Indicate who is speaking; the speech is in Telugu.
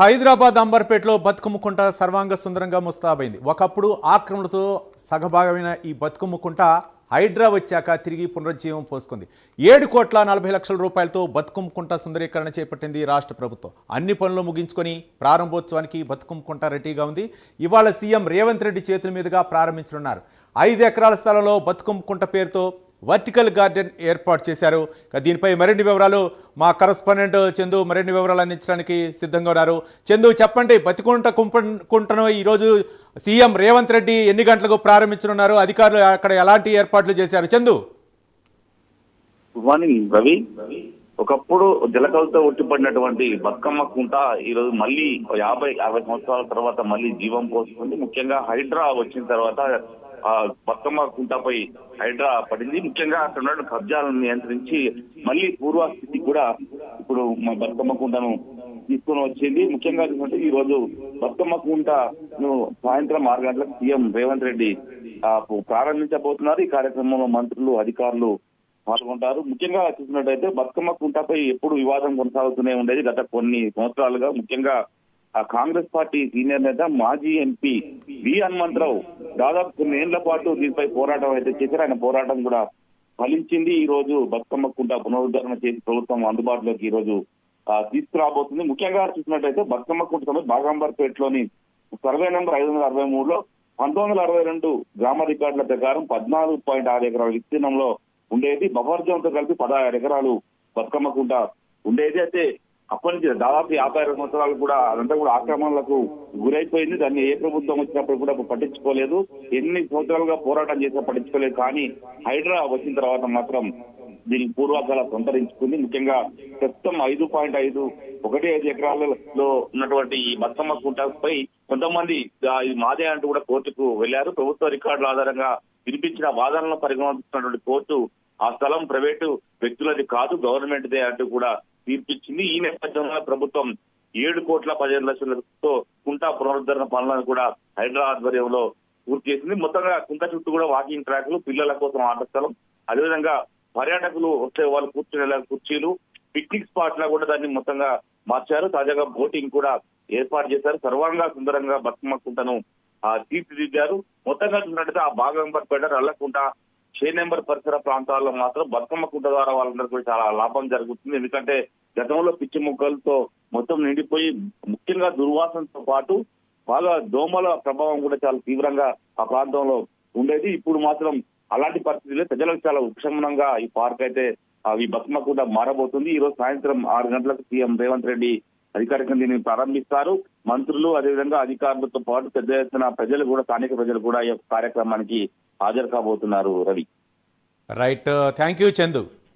Speaker 1: హైదరాబాద్ అంబర్పేటలో బతుకుముకుంట సర్వాంగ సుందరంగా ముస్తాబైంది. ఒకప్పుడు ఆక్రమణతో సగభాగమైన ఈ బతుకమ్మకుంట హైడ్రా వచ్చాక తిరిగి పునరుజ్జీవం పోసుకుంది. ఏడు కోట్ల నలభై లక్షల రూపాయలతో బతుకమ్మకుంట సుందరీకరణ చేపట్టింది రాష్ట్ర ప్రభుత్వం. అన్ని పనులు ముగించుకొని ప్రారంభోత్సవానికి బతుకమ్మకుంట రెడీగా ఉంది. ఇవాళ సీఎం రేవంత్ రెడ్డి చేతుల మీదుగా ప్రారంభించనున్నారు. ఐదు ఎకరాల స్థలంలో బతుకుముకుంట పేరుతో వర్టికల్ గార్డెన్ ఏర్పాటు చేశారు. ఇక దీనిపై మరిన్ని వివరాలు మా కరస్పాండెంట్ చందు మరిన్ని వివరాలు అందించడానికి సిద్ధంగా ఉన్నారు. చందు చెప్పండి బతికుంట కుంటను ఈరోజు సీఎం రేవంత్ రెడ్డి ఎన్ని గంటలకు ప్రారంభించనున్నారు? అధికారులు అక్కడ ఎలాంటి ఏర్పాట్లు చేశారు? చందు.
Speaker 2: గుడ్ మార్నింగ్ రవి ఒకప్పుడు జలకలతో ఒట్టిపడినటువంటి బతుకమ్మ కుంట ఈ రోజు మళ్ళీ యాభై యాభై సంవత్సరాల తర్వాత మళ్ళీ జీవం పోస్తుంది ముఖ్యంగా హైడ్రా వచ్చిన తర్వాత బతుకమ్మ కుంటపై హైడ్రా పడింది. ముఖ్యంగా అక్కడ ఉన్న కబ్జాలను నియంత్రించి మళ్ళీ పూర్వస్థితి కూడా ఇప్పుడు మా బతుకమ్మ కుంటను తీసుకొని వచ్చింది. ముఖ్యంగా చూసుకుంటే ఈ రోజు బతుకమ్మ కుంటను సాయంత్రం ఆరు గంటలకు సీఎం రేవంత్ రెడ్డి ఆ, ప్రారంభించబోతున్నారు. ఈ కార్యక్రమంలో మంత్రులు అధికారులు పాల్గొంటారు. ముఖ్యంగా చూసినట్టయితే బతుకమ్మ కుంటపై ఎప్పుడు వివాదం కొనసాగుతూనే ఉండేది. గత కొన్ని సంవత్సరాలుగా ముఖ్యంగా కాంగ్రెస్ పార్టీ సీనియర్ నేత మాజీ ఎంపీ వి హనుమంతరావు దాదాపు కొన్ని ఏళ్ళ పాటు దీనిపై పోరాటం అయితే చేశారు. ఆయన పోరాటం కూడా ఫలించింది. ఈ రోజు బతుకమ్మ కుంట పునరుద్ధరణ చేసి ప్రభుత్వం అందుబాటులోకి ఈ రోజు ఆ, తీసుకురాబోతుంది. ముఖ్యంగా చూసినట్టయితే బతుకమ్మ కుంట సమేత బాగంబర్పేటలోని సర్వే నెంబర్ ఐదు వందల అరవై మూడులో పంతొమ్మిది వందల అరవై రెండు గ్రామ రికార్డుల ప్రకారం పద్నాలుగు పాయింట్ ఆరు ఎకరాల విస్తీర్ణంలో ఉండేది. బఫర్ జోన్తో కలిపి పదహారు ఎకరాలు బతుకమ్మ కుంట ఉండేది. అయితే అప్పటి నుంచి దాదాపు యాభై అరవై సంవత్సరాలు కూడా అదంతా కూడా ఆక్రమణలకు గురైపోయింది. దాన్ని ఏ ప్రభుత్వం వచ్చినప్పుడు కూడా పట్టించుకోలేదు. ఎన్ని సంవత్సరాలుగా పోరాటం చేసినా పట్టించుకోలేదు. కానీ హైడ్రా వచ్చిన తర్వాత మాత్రం దీని పూర్వాకాల సంతరించుకుంది. ముఖ్యంగా ప్రస్తుతం ఐదు పాయింట్ ఐదు ఒకటి ఐదు ఎకరాలలో ఉన్నటువంటి ఈ బతుకమ్మ కుంటపై కొంతమంది మాదే అంటూ కూడా కోర్టుకు వెళ్ళారు ప్రభుత్వ రికార్డుల ఆధారంగా వినిపించిన వాదనలను పరిగణిస్తున్నటువంటి కోర్టు ఆ స్థలం ప్రైవేటు వ్యక్తులది కాదు గవర్నమెంట్ దే అంటూ కూడా తీర్పిచ్చింది. ఈ నేపథ్యంలో ప్రభుత్వం ఏడు కోట్ల పదిహేను లక్షలతో కుంట పునరుద్ధరణ పనులను కూడా హైదరాబాద్ ఆధ్వర్యంలో పూర్తి చేసింది. మొత్తంగా కుంట చుట్టూ కూడా వాకింగ్ ట్రాక్లు పిల్లల కోసం ఆట స్థలం అదేవిధంగా పర్యాటకులు వస్తే వాళ్ళు కూర్చునే కుర్చీలు పిక్నిక్ స్పాట్ లా కూడా దాన్ని మొత్తంగా మార్చారు. తాజాగా బోటింగ్ కూడా ఏర్పాటు చేశారు. సర్వంగా సుందరంగా బతుకమ్మ కుంటను ఆ, తీర్చిదిద్దారు. మొత్తంగా చూసినట్టయితే ఆ భాగంపేట రల్లకుంట షే నెంబర్ పరిసర ప్రాంతాల్లో మాత్రం బతుకమ్మ కుంట ద్వారా వాళ్ళందరికీ కూడా చాలా లాభం జరుగుతుంది. ఎందుకంటే గతంలో పిచ్చి మొక్కలతో మొత్తం నిండిపోయి ముఖ్యంగా దుర్వాసనతో పాటు బాగా దోమల ప్రభావం కూడా చాలా తీవ్రంగా ఆ ప్రాంతంలో ఉండేది. ఇప్పుడు మాత్రం అలాంటి పరిస్థితుల్లో ప్రజలకు చాలా ఉపశమనంగా ఈ పార్క్ అయితే ఈ బతుకమ్మ కూడా మారబోతుంది. ఈ రోజు సాయంత్రం ఆరు గంటలకు సీఎం రేవంత్ రెడ్డి అధికారికంగా దీన్ని ప్రారంభిస్తారు. మంత్రులు అదేవిధంగా అధికారులతో పాటు పెద్ద ఎత్తున ప్రజలు కూడా స్థానిక ప్రజలు కూడా ఈ కార్యక్రమానికి హాజరు కాబోతున్నారు Ravi.
Speaker 1: Right thank you Chandu